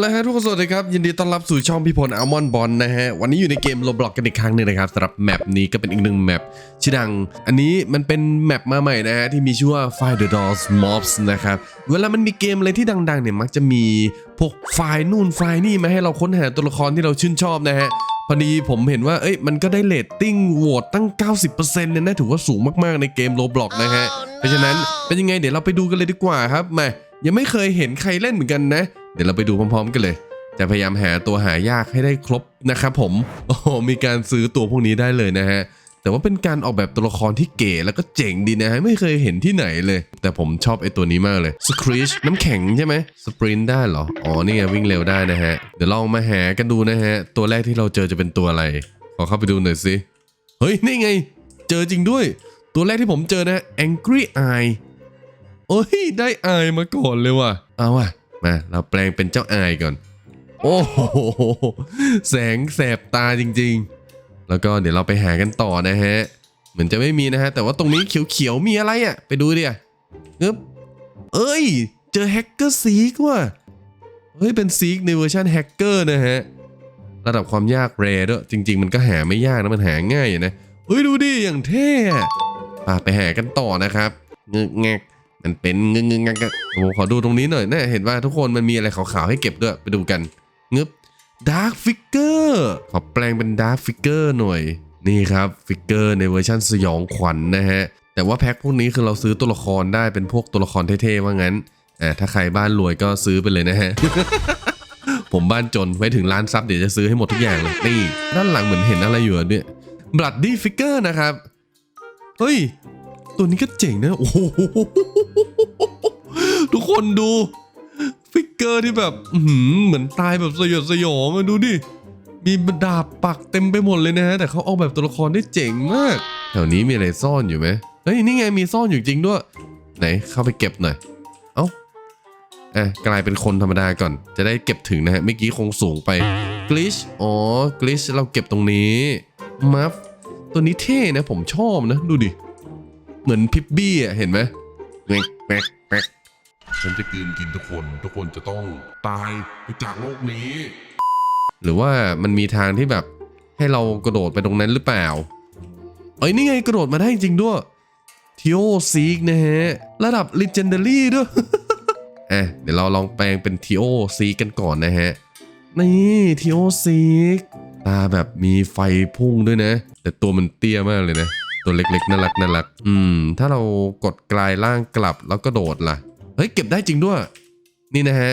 แล้วฮะทุกคนสวัสดีครับ ยินดีต้อนรับสู่ช่องพี่พลอัลมอนบอลนะฮะ วันนี้อยู่ในเกมโ b บล็อกกันอีกครั้งหนึ่งนะครับสำหรับแมปนี้ก็เป็นอีกหนึ่งแมปชื่อดัง อันนี้มันเป็นแมปมาใหม่นะฮะ ที่มีชื่อว่า Find the Dolls Mobs นะครับ เวลามันมีเกมอะไรที่ดังๆเนี่ยมักจะมีพวกไฟล์นู่นไฟล์นี่มาให้เราค้นหาตัวละครที่เราชื่นชอบนะฮะพอดีผมเห็นว่า เอ้ย มันก็ได้เรตติ้งโหวตตั้ง 90%เนี่ยนะ ถือว่าสูงมากๆในเกมโ b บล็อกนะฮะ เพราะฉะนั้นเป็นยังไงเดี๋ยวเราไปดูกันเลยดีกว่าครับมายังไม่เคยเห็นใครเล่นเหมือนกันนะ เดี๋ยวเราไปดูพร้อมๆ กันเลย จะพยายามหาตัวหายากให้ได้ครบนะครับผมโอ้มีการซื้อตัวพวกนี้ได้เลยนะฮะแต่ว่าเป็นการออกแบบตัวละครที่เก๋แล้วก็เจ๋งดีนะฮะไม่เคยเห็นที่ไหนเลย แต่ผมชอบไอตัวนี้มากเลยสครีชน้ำแข็งใช่ไหมสปรินต์ได้เหรอ อ๋อนี่ไงวิ่งเร็วได้นะฮะ เดี๋ยวลองมาหากันดูนะฮะ ตัวแรกที่เราเจอจะเป็นตัวอะไร ขอเข้าไปดูหน่อยสิ เฮ้ย นี่ไง เจอจริงด้วย ตัวแรกที่ผมเจอนะ Angry Eye โอ้ย ได้อายมาก่อนเลยว่ะ เอาว่ะ มาเราแปลงเป็นเจ้าอายก่อน โอ้โหแสงแสบตาจริงๆ แล้วก็เดี๋ยวเราไปหากันต่อนะฮะ เหมือนจะไม่มีนะฮะ แต่ว่าตรงนี้เขียวๆมีอะไรอะ่ะ ไปดูดิอะเอ๊บเอ้ย เจอแฮกเกอร์ซีกว่ะเฮ้ยเป็นซีกในเวอร์ชันแฮกเกอร์นะฮะระดับความยากแรด้วยจริง ๆ มันก็หาไม่ยากนะมันหาง่ายอะนะเฮ้ยดูดิอย่างเท่ไปหากันต่อนะครับเงึกแงก มันเป็นเงึกเงึงงักผมขอดูตรงนี้หน่อยนะเห็นว่าทุกคนมันมีอะไรขาวๆให้เก็บด้วยไปดูกันงึบดาร์ f ฟิกเกอร์ขอแปลงเป็นดาร์ f ฟิกเกอร์หน่อยนี่ครับฟิกเกอร์ในเวอร์ชันสยองขวัญนนะฮะแต่ว่าแพ็คพวกนี้คือเราซื้อตัวละครได้เป็นพวกตัวละครเท่ๆว่างั้นอ่าถ้าใครบ้านรวยก็ซื้อไปเลยนะฮะผมบ้านจนไว้ถึงล้านซับเดี๋ยวจะซื้อให้หมดทุกอย่างเลยนี่ด้านหลังเหมือนเห็นอะไรอยู่เนี่ยบลัดดี้ฟิกเกอร์นะครับเฮ้ย ตัวนี้ก็เจ๋งนะโอ้โหทุกคนดูฟิกเกอร์ที่แบบเหมือนตายแบบสยดสยองอะดูดิมีดาบปักเต็มไปหมดเลยนะฮะแต่เขาออกแบบตัวละครได้เจ๋งมากแถวนี้มีอะไรซ่อนอยู่ไหมเฮ้ยนี่ไงมีซ่อนอยู่จริงด้วย ไหนเข้าไปเก็บหน่อย เอ้าอะกลายเป็นคนธรรมดาก่อน จะได้เก็บถึงนะฮะเมื่อกี้คงสูงไปกลิชอ๋อกลิชเราเก็บตรงนี้มัฟตัวนี้เท่นะผมชอบนะ ดูดิ เหมือนพิบบี้อะเห็นไหมแม็กแม็กแม็กฉันจะกินกินทุกคน ทุกคนจะต้องตายไปจากโลกนี้ หรือว่ามันมีทางที่แบบให้เรากระโดดไปตรงนั้นหรือเปล่าเอ้ยนี่ไงกระโดดมาได้จริงด้วยทิโอซีกนะฮะ ระดับ Legendary ด้วยอะเดี๋ยวเราลองแปลงเป็นทีโอซีกันก่อนนะฮะ นี่ทีโอซีกตาแบบมีไฟพุ่งด้วยนะ แต่ตัวมันเตี้ยมากเลยนะ ตัวเล็กๆน่ารักน่ารักอืม ถ้าเรากดกลายร่างกลับแล้วก็โดดล่ะ เฮ้ย เก็บได้จริงด้วย นี่นะฮะ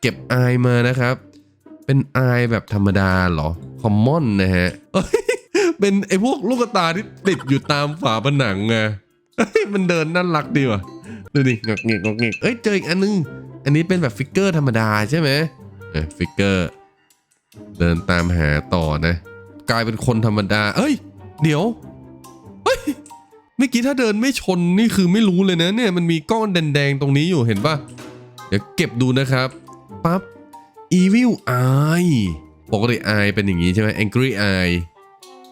เก็บอายมานะครับ เป็นอายแบบธรรมดาเหรอ คอมมอนนะฮะเป็นไอพวกลูกตาที่ติดอยู่ตามฝาผนังไงเฮ้ยมันเดินน่ารักดีว่ะ ดูดิงอกเงกงอกเงกเอ้ย เจออีกอันนึง อันนี้เป็นแบบฟิกเกอร์ธรรมดาใช่ไหมเออฟิกเกอร์ เดินตามหาต่อนะ กลายเป็นคนธรรมดา เอ้ย เดี๋ยว เมื่อกี้ถ้าเดินไม่ชนนี่คือไม่รู้เลยนะเนี่ยมันมีก้อนแดงๆตรงนี้อยู่เห็นปะเดี๋ยวเก็บดูนะครับปั๊บ Evil Eye ปกติ Eye เป็นอย่างนี้ใช่ไหม Angry Eye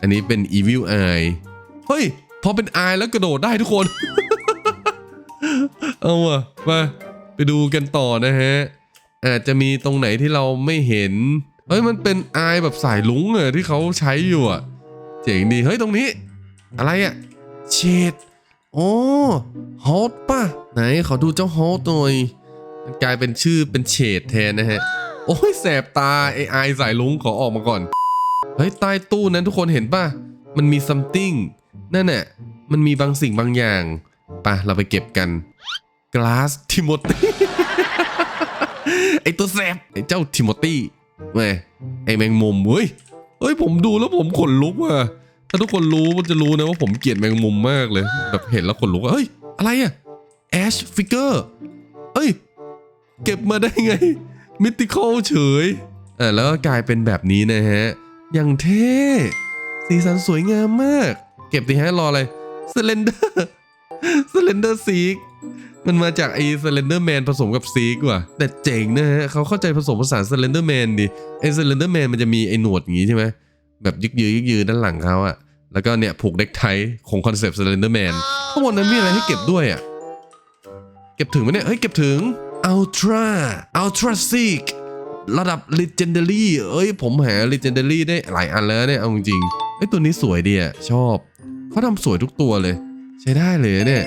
อันนี้เป็น Evil Eye เฮ้ยพอเป็น Eye แล้วกระโดดได้ทุกคน เอาว่ะมาไปดูกันต่อนะฮะ อาจจะมีตรงไหนที่เราไม่เห็น เฮ้ยมันเป็นอายแบบสายลุงอะที่เขาใช้อยู่อะเจ๋งดี เฮ้ยตรงนี้ อะไรอะ เชดโอ้ฮอตป่ะ ไหนขอดูเจ้าฮอตหน่อยมันกลายเป็นชื่อเป็นเฉดแทนนะฮะ โอ้ยแสบตาไอไอสายลุงขอออกมาก่อน เฮ้ย ใต้ตู้นั้นทุกคนเห็นป่ะ มันมี something นั่นน่ะมันมีบางสิ่งบางอย่างป่ะ เราไปเก็บกัน glass timothy ไอตัวแสบไอเจ้าทิโมตี้แม่ไอแมงมุมเฮ้ยเฮ้ยผมดูแล้วผมขนลุกว่ะ ถ้าทุกคนรู้มันจะรู้นะว่าผมเกลียดแมงมุมมากเลย แบบเห็นแล้วขนลุกเฮ้ย อะไรอะแอชฟิกเกอร์เอ้ย เก็บมาได้ไง มิติคอลเฉยอ่าแล้วก็กลายเป็นแบบนี้นะฮะ อย่างเท่ สีสันสวยงามมาก เก็บดีฮะรออะไรสเลนเดอร์สเลนเดอร์ซีกมันมาจากไอ้สเลนเดอร์แมนผสมกับซีกว่ะ แต่เจ๋งนะฮะเขาเข้าใจผสมผสานสเลนเดอร์แมนดิไอ้สเลนเดอร์แมนมันจะมีไอ้หนวดอย่างงี้ใช่ไหม แบบยึกยือยึกยือด้านหลังเขาอะแล้วก็เนี่ยผูกเด็กไทของคอนเซปต์สเลนเดอร์แมนข้างบนนั้นมีอะไรให้เก็บด้วยอะเก็บถึงไหมเนี่ยเฮ้ยเก็บถึง Ultra Ultra Seek ระดับ legendary เอ้ย ผมหา legendary ได้หลายอันแล้วเนี่ย เอาจริงๆเอ้ยตัวนี้สวยดีอะชอบ เขาทำสวยทุกตัวเลย ใช้ได้เลยเนี่ย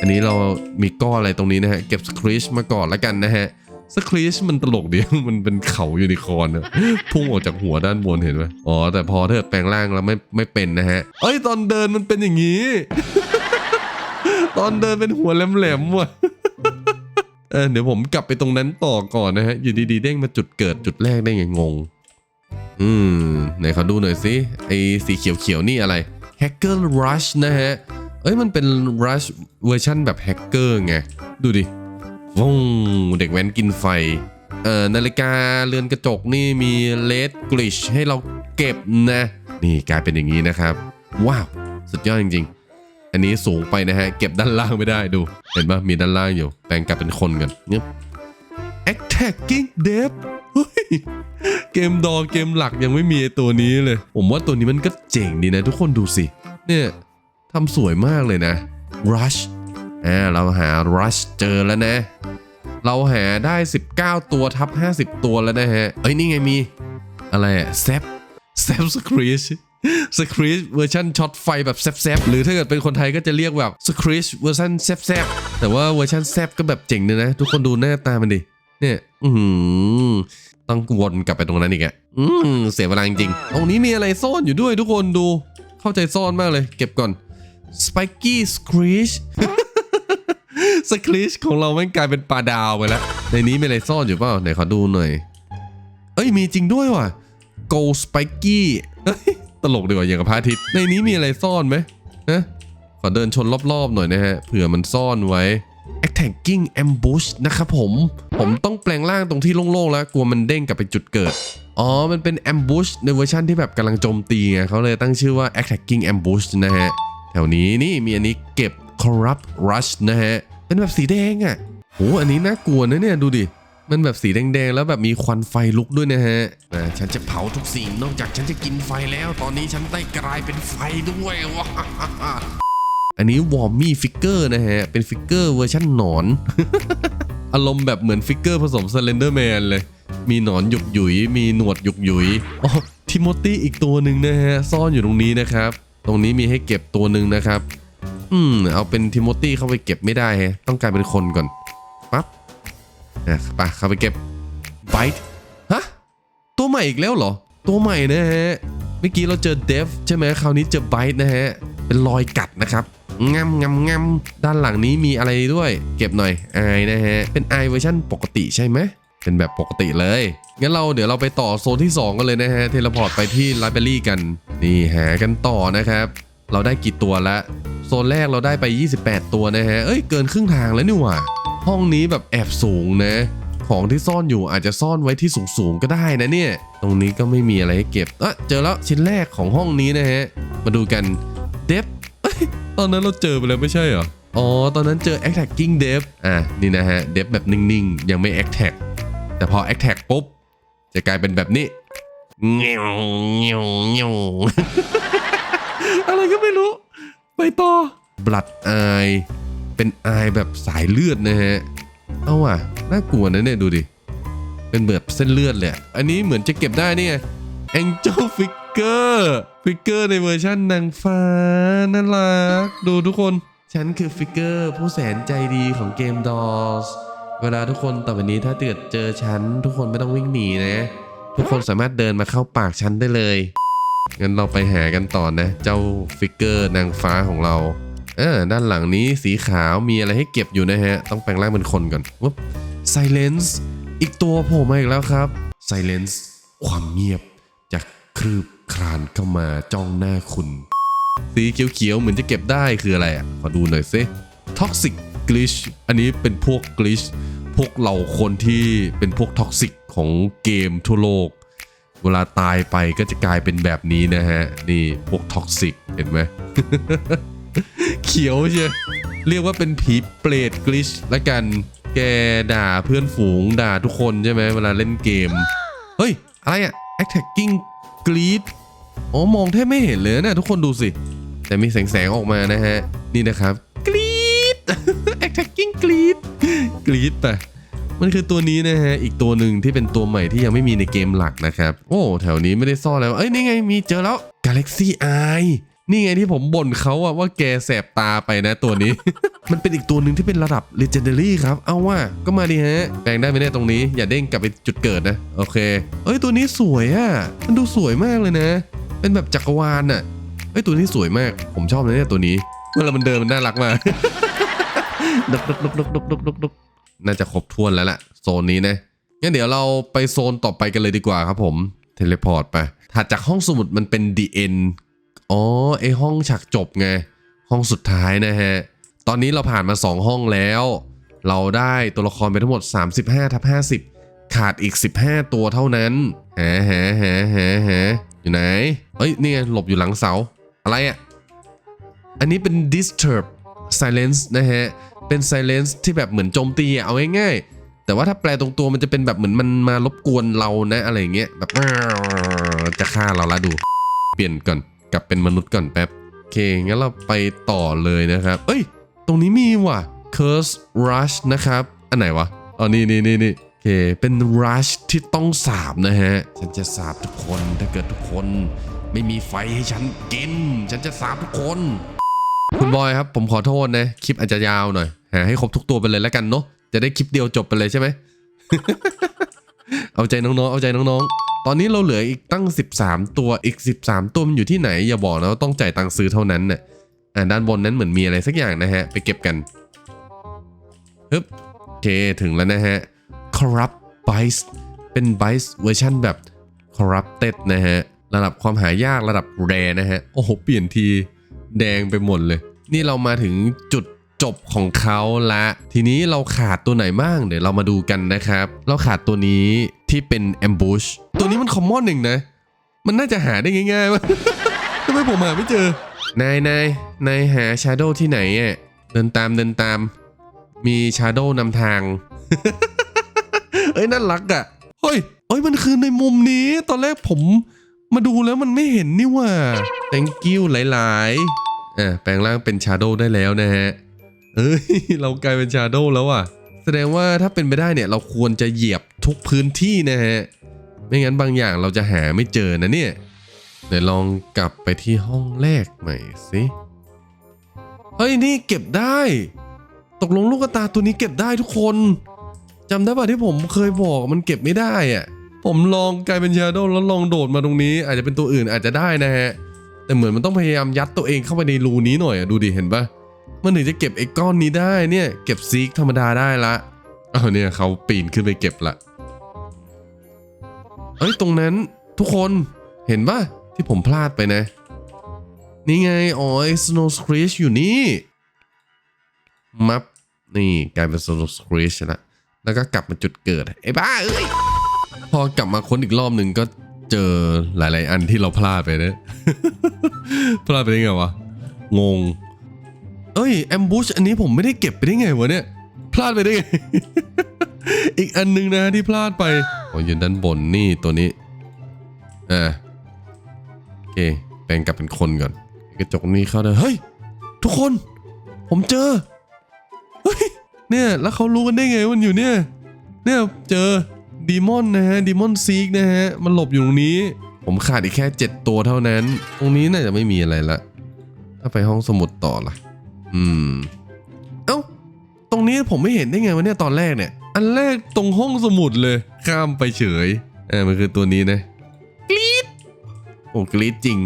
อันนี้เรามีก้อนอะไรตรงนี้นะฮะ เก็บสคริชมาก่อนแล้วกันนะฮะ สคริชมันตลกดีมันเป็นเขายูนิคอร์นพุ่งออกจากหัวด้านบนเห็นไหมอ๋อ แต่พอเธอแปลงร่างแล้วไม่ไม่เป็นนะฮะ เอ้ย ตอนเดินมันเป็นอย่างนี้ ตอนเดินเป็นหัวแหลมๆว่ะเออเดี๋ยวผมกลับไปตรงนั้นต่อก่อนนะฮะ อยู่ดีๆเด้งมาจุดเกิดจุดแรกได้ไงงง อืม ไหนขอดูหน่อยสิไอ้สีเขียวๆนี่อะไร Hacker Rush นะฮะ เอ้ยมันเป็น Rush เวอร์ชั่นแบบแฮกเกอร์ไง ดูดิ วงเด็กแว้นกินไฟ เอ่อนาฬิกาเรือนกระจกนี่มีเลดกลิชให้เราเก็บนะ นี่กลายเป็นอย่างนี้นะครับ ว้าว สุดยอดจริง ๆ อันนี้สูงไปนะฮะ เก็บด้านล่างไม่ได้ดู เห็นปะมีด้านล่างอยู่ แปลงกลับเป็นคนกันเนี้ย Attacking Depth เกมดอเกมหลักยังไม่มีตัวนี้เลย ผมว่าตัวนี้มันก็เจ๋งดีนะ ทุกคนดูสิ เนี่ยทำสวยมากเลยนะ Rush อ่าเราหา Rush เจอแล้วนะ เราหาได้ 19 ตัวทับ 50 ตัวแล้วนะฮะ เอ้ย นี่ไงมี อะไรอะแซฟแซฟสครีชสครีชเวอร์ชันช็อตไฟแบบแซฟๆหรือถ้าเกิดเป็นคนไทยก็จะเรียกแบบสครีชเวอร์ชันแซฟๆแต่ว่าเวอร์ชันแซฟก็แบบเจ๋งเลยนะ ทุกคนดูหน้าตามันดิ เนี่ย อือหือต้องวนกลับไปตรงนั้นอีกอะอืมเสียเวลาจริงตรงนี้มีอะไรซ่อนอยู่ด้วยทุกคนดู เข้าใจซ่อนมากเลย เก็บก่อน Spiky Screech สครีช คลิชของเราแม่งกลายเป็นปลาดาวไปแล้ว ในนี้มีอะไรซ่อนอยู่เปล่าไหนขอดูหน่อย เอ้ยมีจริงด้วยว่ะ Go Spiky เฮ้ตลกดีกว่าอย่างกับพระอาทิตย์ ในนี้มีอะไรซ่อนไหมฮะขอเดินชนรอบๆหน่อยนะฮะเผื่อมันซ่อนไว้ Attacking Ambush นะครับผม ผมต้องแปลงร่างตรงที่โล่งๆแล้วกลัวมันเด้งกลับไปจุดเกิด อ๋อ มันเป็น Ambush ในเวอร์ชันที่แบบกำลังโจมตีไงเขาเลยตั้งชื่อว่า Attacking Ambush นะฮะ แถวนี้นี่มีอันนี้เก็บ Corrupt Rush นะฮะ เป็นแบบสีแดงอะ่ะโหอันนี้น่ากลัวนะเนี่ยดูดิ มันแบบสีแดงๆ แล้วแบบมีควันไฟลุกด้วยนะฮะอ่าฉันจะเผาทุกสิ่งนอกจากฉันจะกินไฟแล้ว ตอนนี้ฉันได้กลายเป็นไฟด้วยว้าอันนี้วอร์มี่ฟิกเกอร์นะฮะ เป็นฟิกเกอร์เวอร์ชันหนอน อารมณ์แบบเหมือนฟิกเกอร์ผสมสเลนเดอร์แมนเลย มีหนอนหยุกหยุย มีหนวดหยุกหยุยอ๋อทิโมตี้อีกตัวหนึ่งนะฮะ ซ่อนอยู่ตรงนี้นะครับ ตรงนี้มีให้เก็บตัวหนึ่งนะครับ อืม เอาเป็นทิโมตี้เข้าไปเก็บไม่ได้ฮะต้องกลายเป็นคนก่อนปั๊บอะไปเข้าไปเก็บไบต์ฮะ ตัวใหม่อีกแล้วเหรอ ตัวใหม่นะฮะ เมื่อกี้เราเจอเดฟใช่ไหมคราวนี้เจอไบต์นะฮะ เป็นรอยกัดนะครับงำงำงำด้านหลังนี้มีอะไรด้วย เก็บหน่อยไอนะฮะ เป็นไอเวอร์ชันปกติใช่ไหมเป็นแบบปกติเลย งั้นเราเดี๋ยวเราไปต่อโซนที่ 2 กันเลยนะฮะ เทเลพอร์ตไปที่ไลบรารีกัน นี่หากันต่อนะครับ เราได้กี่ตัวละโซนแรกเราได้ไป 28 ตัวนะฮะ เอ้ยเกินครึ่งทางแล้วนี่หว่า ห้องนี้แบบแอบสูงนะ ของที่ซ่อนอยู่อาจจะซ่อนไว้ที่สูงๆก็ได้นะเนี่ย ตรงนี้ก็ไม่มีอะไรให้เก็บเอะเจอแล้วชิ้นแรกของห้องนี้นะฮะ มาดูกันเดฟตอนนั้นเราเจอไปแล้วไม่ใช่เหรอ อ๋อ ตอนนั้นเจอ attacking dev อะ นี่นะฮะ dev แบบนิ่งๆ ยังไม่ attack แต่พอ attack ปุ๊บ จะกลายเป็นแบบนี้เงี้ยวเงี้ยวเงี้ยว อะไรก็ไม่รู้ ไปต่อ blood eye เป็น eye แบบสายเลือดนะฮะ เอาว่ะ น่ากลัวนะเนี่ยดูดิ เป็นแบบเส้นเลือดเลยอะอันนี้เหมือนจะเก็บได้เนี่ย Angel Figure ฟิกเกอร์ในเวอร์ชันนางฟ้าน่ารัก ดูทุกคน ฉันคือฟิกเกอร์ผู้แสนใจดีของเกม Dolls เวลาทุกคนต่อไปนี้ถ้าเกิดเจอฉัน ทุกคนไม่ต้องวิ่งหนีนะ ทุกคนสามารถเดินมาเข้าปากฉันได้เลย งั้นเราไปหากันต่อนะ เจ้าฟิกเกอร์นางฟ้าของเราเออด้านหลังนี้สีขาวมีอะไรให้เก็บอยู่นะฮะ ต้องแปลงร่างเป็นคนก่อนวุ๊บ Silence อีกตัวโผล่มาอีกแล้วครับ Silence ความเงียบจากคลืบคลานเข้ามาจ้องหน้าคุณ สีเขียวๆเหมือนจะเก็บได้คืออะไรอะ ขอดูหน่อยซิ Toxic Glitch อันนี้เป็นพวก Glitch พวกเราคนที่เป็นพวกท็อกซิกของเกมทั่วโลก เวลาตายไปก็จะกลายเป็นแบบนี้นะฮะ นี่พวกท็อกซิกเห็นไหม เขียวเชียเรียกว่าเป็นผีเปรตกลิชละกัน แกด่าเพื่อนฝูงด่าทุกคนใช่ไหมเวลาเล่นเกม เฮ้ย อะไรอะ attacking g l e e d อ๋อ มองแทบไม่เห็นเลยนะทุกคนดูสิ แต่มีแสงแสงๆออกมานะฮะ นี่นะครับกรีด attacking กรีดกรีดไป มันคือตัวนี้นะฮะ อีกตัวหนึ่งที่เป็นตัวใหม่ที่ยังไม่มีในเกมหลักนะครับ โอ้ แถวนี้ไม่ได้ซ่อนแล้ว เอ้ย นี่ไงมีเจอแล้ว Galaxy Eye นี่ไงที่ผมบ่นเขาอะว่าแกแสบตาไปนะตัวนี้ มันเป็นอีกตัวหนึ่งที่เป็นระดับ Legendary ครับ เอาว่าก็มาดิฮะ แปลงได้ไหมเนี่ยตรงนี้ อย่าเด้งกลับไปจุดเกิดนะ โอเค เอ้ยตัวนี้สวยอะมันดูสวยมากเลยนะ เป็นแบบจักรวาลอะเอ้ยตัวนี้สวยมาก ผมชอบเลยเนี่ยตัวนี้ เวลามันเดินมันน่ารักมากดกดกดกดกดกดกดก น่าจะครบถ้วนแล้วแหละโซนนี้นะงั้นเดี๋ยวเราไปโซนต่อไปกันเลยดีกว่าครับผมเทเลพอร์ตไปถัดจากห้องสมุดมันเป็น The End อ๋อไอห้องฉากจบไง ห้องสุดท้ายนะฮะ ตอนนี้เราผ่านมา 2 ห้องแล้ว เราได้ตัวละครไปทั้งหมด 35ทับ50 ขาดอีก 15 ตัวเท่านั้นแหแหแหแหแหอยู่ไหนเฮ้ยนี่ไงหลบอยู่หลังเสา อะไรอะ่ะ อันนี้เป็น disturb silence นะฮะ เป็น silence ที่แบบเหมือนโจมตีเอาง่ายๆ แต่ว่าถ้าแปลตรงตัวมันจะเป็นแบบเหมือนมันมารบกวนเรานะอะไรเงี้ยแบบจะฆ่าเราละดู เปลี่ยนก่อนกลับเป็นมนุษย์ก่อนแป๊บโอเคงั้นเราไปต่อเลยนะครับ เอ้ย ตรงนี้มีว่ะ curse rush นะครับ อันไหนวะอ๋อนี่นี่นี่นี่โอเคเป็น rush ที่ต้องสาบนะฮะ ฉันจะสาบทุกคนถ้าเกิดทุกคน ไม่มีไฟให้ฉันกิน ฉันจะสาบทุกคน คุณบอยครับ ผมขอโทษนะ คลิปอาจจะยาวหน่อย หาให้ครบทุกตัวไปเลยแล้วกันเนาะ จะได้คลิปเดียวจบไปเลยใช่ไหม เอาใจน้องๆ เอาใจน้องๆ ตอนนี้เราเหลืออีกตั้ง 13 ตัว อีก 13 ตัวมันอยู่ที่ไหน อย่าบอกนะว่าต้องจ่ายตังค์ซื้อเท่านั้นเน่ะอ่าด้านบนนั้นเหมือนมีอะไรสักอย่างนะฮะ ไปเก็บกันฮึบโอเคถึงแล้วนะฮะ corrupt bites เป็น bites เวอร์ชันแบบ corrupted นะฮะ ระดับความหายากระดับแรนะฮะ โอ้โห เปลี่ยนทีแดงไปหมดเลย นี่เรามาถึงจุดจบของเขาละ ทีนี้เราขาดตัวไหนบ้างเดี๋ยวเรามาดูกันนะครับ เราขาดตัวนี้ที่เป็น ambush ตัวนี้มัน common หนึ่งนะ มันน่าจะหาได้ง่ายๆวะทำไมผมหาไม่เจอ นายนายนายหา Shadow ที่ไหนอะเดินตามเดินตาม มี Shadow นำทาง เอ้ยน่ารักอะเฮ้ยเอ้ยมันคือในมุมนี้ ตอนแรกผมมาดูแล้วมันไม่เห็นนี่ว่า thank you หลาย ๆ อะแปลงร่างเป็น Shadow ได้แล้วนะฮะเอ้ยเรากลายเป็น Shadow แล้วอะแสดงว่าถ้าเป็นไปได้เนี่ยเราควรจะเหยียบทุกพื้นที่นะฮะไม่งั้นบางอย่างเราจะหาไม่เจอนะเนี่ยเดี๋ยวลองกลับไปที่ห้องแรกใหม่สิเฮ้ยนี่เก็บได้ ตกลงลูกตาตัวนี้เก็บได้ทุกคนจำได้ป่ะที่ผมเคยบอกมันเก็บไม่ได้อะผมลองกลายเป็นชาโดว์แล้วลองโดดมาตรงนี้ อาจจะเป็นตัวอื่นอาจจะได้นะฮะ แต่เหมือนมันต้องพยายามยัดตัวเองเข้าไปในรูนี้หน่อยอะดูดิเห็นปะมันถึงจะเก็บไอ้ก้อนนี้ได้เนี่ย เก็บซีกธรรมดาได้ละเอาเนี่ยเขาปีนขึ้นไปเก็บละเอ้ยตรงนั้นทุกคนเห็นปะที่ผมพลาดไปนะ นี่ไงอ๋อไอ้ Snow Screech อยู่นี่มับนี่กลายเป็น Snow Screech แล้วแล้วก็กลับมาจุดเกิดไอ้บ้าเอ้ยพอกลับมาค้นอีกรอบหนึ่งก็ เจอหลาย ๆ อันที่เราพลาดไปนะพลาดไปได้ไงวะ งง เอ้ยแอมบูชอันนี้ผมไม่ได้เก็บไปได้ไงวะเนี่ย พลาดไปได้ไง อีกอันหนึงนะที่พลาดไปอ๋ออยู่ด้านบนนี่ตัวนี้ อ่าโอเค แปลงกลับเป็นคนก่อน กระจกนี้เข้าได้เฮ้ย ทุกคน ผมเจอ เฮ้ย เนี่ย แล้วเขารู้กันได้ไงวันอยู่เนี่ย เนี่ย เจอ ดีมอนนะฮะดีมอนซีกนะฮะ มันหลบอยู่ตรงนี้ ผมขาดอีกแค่ 7 ตัวเท่านั้น ตรงนี้น่าจะไม่มีอะไรละ ถ้าไปห้องสมุดต่อละอืม เอ้า ตรงนี้ผมไม่เห็นได้ไงวะเนี่ยตอนแรกเนี่ย อันแรกตรงห้องสมุดเลย ข้ามไปเฉยเออมันคือตัวนี้นะกรี๊ดโอ้กรี๊ดจริง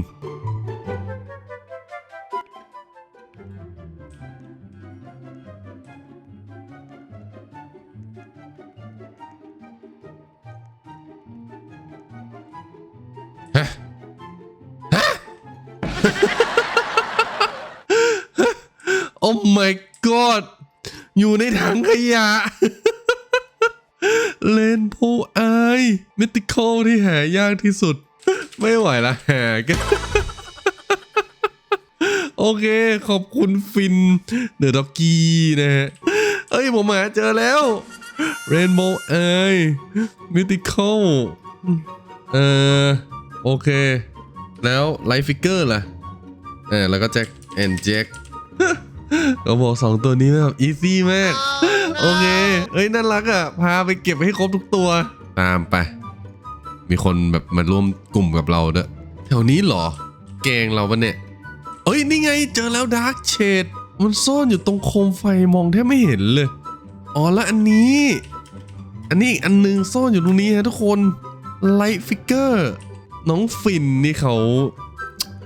โอ้ my god อยู่ในถังขยะ เลนโพไอมิติคอลที่หายากที่สุด ไม่ไหวละแหกโอเค ขอบคุณฟิน เดอะด็อกกี้นะฮะ เอ้ย ผมหาเจอแล้วเรนโบว์ไอมิติคอลเออโอเค แล้วไลฟ์ฟิกเกอร์ล่ะ เออแล้วก็แจ็คแอนแจ็คเขาบอกสองตัวนี้แบบอีซี่มาก โอเค เอ้ยน่ารักอะ พาไปเก็บให้ครบทุกตัว ตามไป มีคนแบบมาร่วมกลุ่มกับเราด้วยแถวนี้เหรอ แกงเราปะเนี่ย เอ้ยนี่ไงเจอแล้วดาร์กเชดมันซ่อนอยู่ตรงโคมไฟมองแทบไม่เห็นเลย อ๋อแล้วอันนี้ อันนี้อีกอันนึงซ่อนอยู่ตรงนี้ฮะทุกคนไลท์ฟิกเกอร์น้องฟินนี่เขา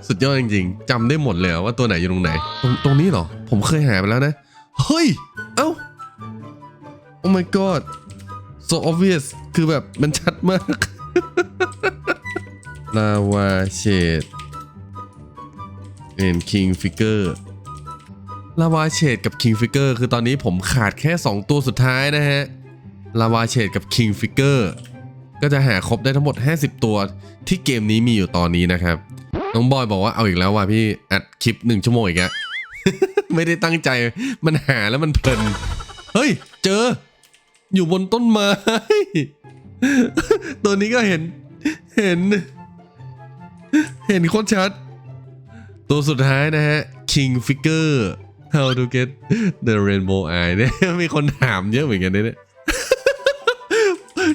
สุดยอดจริงๆจำได้หมดเลยว่าตัวไหนอยู่ตรงไหน ตรงตรงนี้เหรอ ผมเคยหาไปแล้วนะ เฮ้ย เอ้า โอ้ my god so obvious คือแบบมันชัดมากลาวาเชด and king figure ลาวาเชดกับ king figure คือตอนนี้ผมขาดแค่ 2 ตัวสุดท้ายนะฮะลาวาเชดกับ king figure ก็จะหาครบได้ทั้งหมด 50 ตัวที่เกมนี้มีอยู่ตอนนี้นะครับ น้องบอยบอกว่าเอาอีกแล้วว่ะพี่อัดคลิปหนึ่งชั่วโมงอีกอะไม่ได้ตั้งใจมันหาแล้วมันเพลิน เฮ้ย เจอ อยู่บนต้นไม้ ตัวนี้ก็เห็น เห็น เห็นโคตรชัด ตัวสุดท้ายนะฮะ King Figure How to get the rainbow eye เนี่ยมีคนถามเยอะเหมือนกันเนี่ย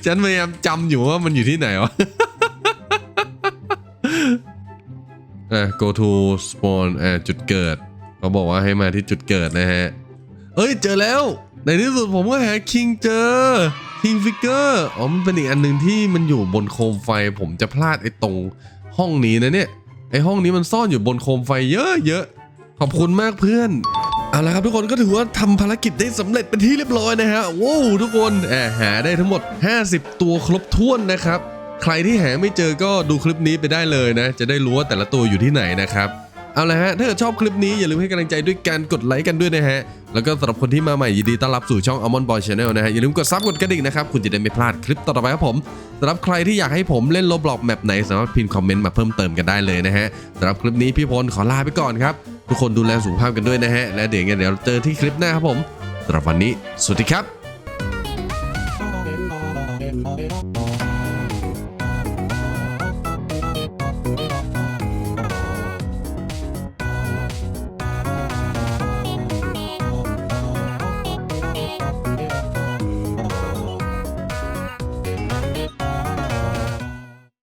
ฉันพยายามจำอยู่ว่ามันอยู่ที่ไหนวะ่ะ go to spawn อะจุดเกิด เขาบอกว่าให้มาที่จุดเกิดนะฮะ เอ้ย เจอแล้ว ในที่สุดผมก็หา King เจอ King Figure อ๋อมันเป็นอีกอันหนึ่งที่มันอยู่บนโคมไฟ ผมจะพลาดไอ้ตรงห้องนี้นะเนี่ยไอ้ห้องนี้มันซ่อนอยู่บนโคมไฟเยอะเยอะๆขอบคุณมากเพื่อนเอาละครับทุกคนก็ถือว่าทำภารกิจได้สำเร็จเป็นที่เรียบร้อยนะฮะว้าวทุกคนแอบหาได้ทั้งหมด 50 ตัวครบถ้วนนะครับ ใครที่หาไม่เจอก็ดูคลิปนี้ไปได้เลยนะ จะได้รู้ว่าแต่ละตัวอยู่ที่ไหนนะครับเอาละฮะ ถ้าเกิดชอบคลิปนี้อย่าลืมให้กำลังใจด้วยการกดไลค์กันด้วยนะฮะ แล้วก็สำหรับคนที่มาใหม่ยินดีต้อนรับสู่ช่อง Almond Boy Channel นะฮะ อย่าลืมกดซับกดกระดิ่งนะครับ คุณจะได้ไม่พลาดคลิปต่อไปครับผมสำหรับใครที่อยากให้ผมเล่นโลบล็อกแมปไหนสามารถพิมพ์คอมเมนต์มาเพิ่มเติมกันได้เลยนะฮะสำหรับคลิปนี้พี่พลขอลาไปก่อนครับ ทุกคนดูแลสุขภาพกันด้วยนะฮะ และเดี๋ยวเดี๋ยวเราเจอที่คลิปหน้าครับผมสำหรับวันนี้ สวัสดีครับ